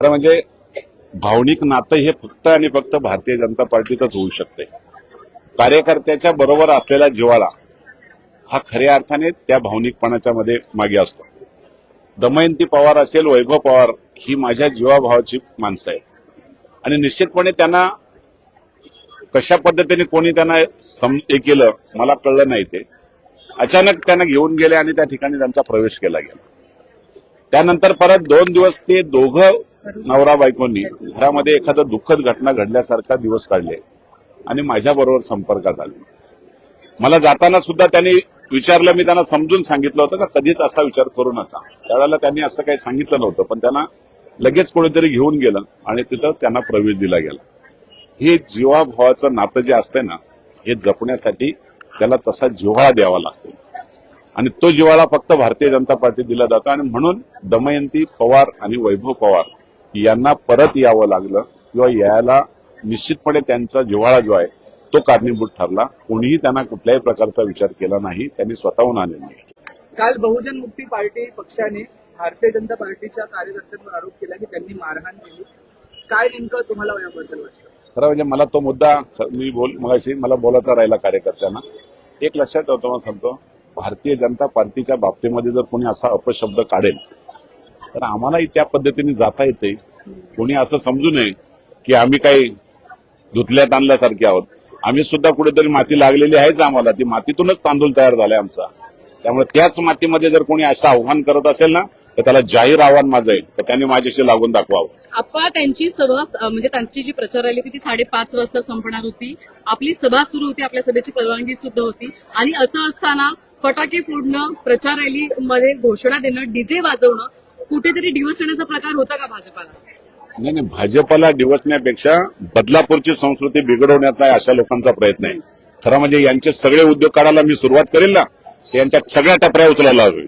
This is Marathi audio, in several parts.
खरं म्हणजे भावनिक नातं हे फक्त आणि फक्त भारतीय जनता पार्टीतच होऊ शकते. कार्यकर्त्याच्या बरोबर असलेला जिव्हाळा हा खऱ्या अर्थाने त्या भावनिकपणाच्या मध्ये मागे असतो. दमयंती पवार असेल वैभव पवार ही माझ्या जीवाभावाची माणसं आहेत. आणि निश्चितपणे त्यांना कशा पद्धतीने कोणी त्यांना सम हे केलं मला कळलं नाही ते. अचानक त्यांना घेऊन गेले आणि त्या ठिकाणी त्यांचा प्रवेश केला गेला. त्यानंतर परत दोन दिवस ते दोघं नवरा बायकोंनी घरामध्ये एखादं दुःखद घटना घडल्यासारखा दिवस काढले आणि माझ्याबरोबर संपर्कात आले. मला जाताना सुद्धा त्यांनी विचारलं मी त्यांना समजून सांगितलं होतं का कधीच असा विचार करू नका. त्यावेळेला त्यांनी असं काही सांगितलं नव्हतं पण त्यांना लगेच कोणीतरी घेऊन गेलं आणि तिथं त्यांना प्रवेश दिला गेला. हे जीवाभावाचं नातं जे असतंय ना हे जपण्यासाठी त्याला तसा जिव्हाळा द्यावा लागतो. आणि तो जिव्हाळा फक्त भारतीय जनता पार्टी दिला जातो आणि म्हणून दमयंती पवार आणि वैभव पवार यांना परत यावं लागलं किंवा यायला निश्चितपणे त्यांचा जिव्हाळा जो आहे तो कारणीभूत ठरला. कोणीही त्यांना कुठल्याही प्रकारचा विचार केला नाही. त्यांनी स्वतःहून हा निर्णय घेतला. काल बहुजन मुक्ती पार्टी पक्षाने भारतीय जनता पार्टीच्या कार्यकर्त्यांवर आरोप केला की त्यांनी मारहाण केली. काय नेमकं तुम्हाला याबद्दल वाटतं? खरं म्हणजे मला तो मुद्दा मी बोल मगाशी मला बोलायचा राहिला कार्यकर्त्यांना. एक लक्षात ठेवतो मला सांगतो भारतीय जनता पार्टीच्या बाबतीमध्ये जर कोणी असा अपशब्द काढेल तर आम्हालाही त्या पद्धतीने जाता येते कोणी असं समजू नये की आम्ही काही धुतल्यात आणल्यासारखे आहोत. आम्ही सुद्धा कुठेतरी माती लागलेली आहेच आम्हाला. ती मातीतूनच तांदूळ तयार झालाय आमचा. त्यामुळे त्याच मातीमध्ये जर कोणी असं आव्हान करत असेल ना तर त्याला जाहीर आव्हान माझं आहे. तर त्यांनी माझ्याशी लागून दाखवावं. आपा त्यांची सभा म्हणजे त्यांची जी प्रचार रॅली होती ती साडेपाच वाजता संपणार होती. आपली सभा सुरू होती आपल्या सभेची परवानगी सुद्धा होती. आणि असं असताना फटाके फोडणं प्रचार रॅली मध्ये घोषणा देणं डीजे वाजवणं कुठेतरी दिवस येण्याचा प्रकार होता का भाजपाला? नाही नाही भाजपला डिवचण्यापेक्षा बदलापूरची संस्कृती बिघडवण्याचा अशा लोकांचा प्रयत्न आहे. खरं म्हणजे यांचे सगळे उद्योग काढायला मी सुरुवात करेल ना यांच्या सगळ्या टपऱ्या उचलायला हवी.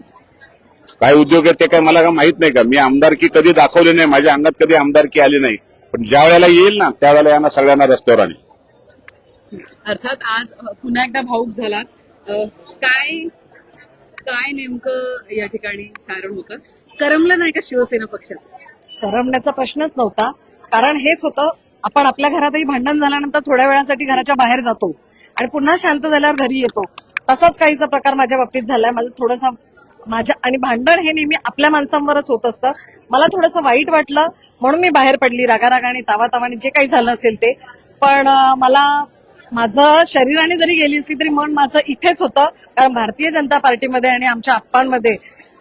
काय उद्योग आहेत ते काय मला काय माहीत नाही का? मी आमदारकी कधी दाखवली नाही माझ्या अंगात कधी आमदारकी आली नाही. पण ज्या वेळेला येईल ना त्यावेळेला यांना सगळ्यांना रस्त्यावर आणेल. अर्थात आज पुन्हा एकदा भाऊक झालात. अ, काय काय नेमकं या ठिकाणी कारण होतं? करमलं नाही का शिवसेना पक्षात? करमण्याचा प्रश्नच नव्हता. कारण हेच होतं आपण आपल्या घरातही भांडण झाल्यानंतर थोड्या वेळासाठी घराच्या बाहेर जातो आणि पुन्हा शांत झाल्यावर घरी येतो. तसाच काहीचा प्रकार माझ्या बाबतीत झालाय. माझं थोडंसं माझ्या आणि भांडण हे नेहमी आपल्या माणसांवरच होत असतं. मला थोडंसं वाईट वाटलं म्हणून मी बाहेर पडली रागारागाने तावातावाने जे काही झालं असेल ते. पण अं, मला माझं शरीराने जरी गेली असली तरी मन माझं इथेच होतं. कारण भारतीय जनता पार्टीमध्ये आणि आमच्या आप्पांमध्ये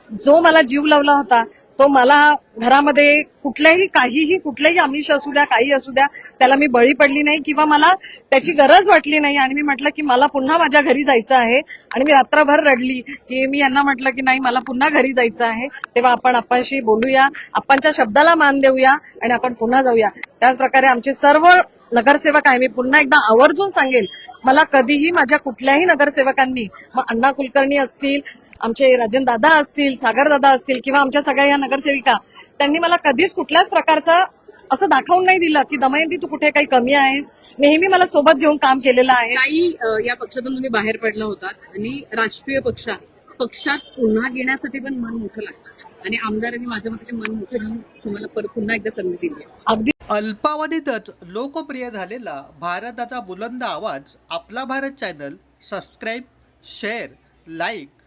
जो मला जीव लावला होता तो मला घरामध्ये कुठल्याही काहीही कुठलेही आमिष असू द्या काही असू द्या त्याला मी बळी पडली नाही किंवा मला त्याची गरज वाटली नाही आणि मी म्हटलं की मला पुन्हा माझ्या घरी जायचं आहे आणि मी रात्रभर रडली की मी यांना म्हटलं की नाही मला पुन्हा घरी जायचं आहे. तेव्हा आपण आपणशी बोलूया आपणच्या शब्दाला मान देऊया आणि आपण पुन्हा जाऊया. त्याच प्रकारे आमचे सर्व नगरसेवक आहे मी पुन्हा एकदा आवर्जून सांगेल मला कधीही माझ्या कुठल्याही नगरसेवकांनी मग अण्णा कुलकर्णी असतील आमचे राजन दादा असतील सागर दादा असतील किंवा आमच्या सगळ्या या नगरसेविका त्यांनी मला कधीच कुठल्याच प्रकारचं असं दाखवून नाही दिलं की दमयंती तू कुठे काही कमी आहेस? नेहमी मला सोबत घेऊन काम केलेलं आहे. काही अ, या पक्षातून तुम्ही बाहेर पडला होतात आणि राष्ट्रीय पक्षात पक्षात पुन्हा घेण्यासाठी पण मन मोठं लागतं. आणि आमदारांनी माझ्या मते मन मोठं घेऊन तुम्हाला परत पुन्हा एकदा संधी दिली आहे. अगदी. अल्पावधीतच लोकप्रिय झालेला भारताचा बुलंद आवाज आपला Bharat channel subscribe share like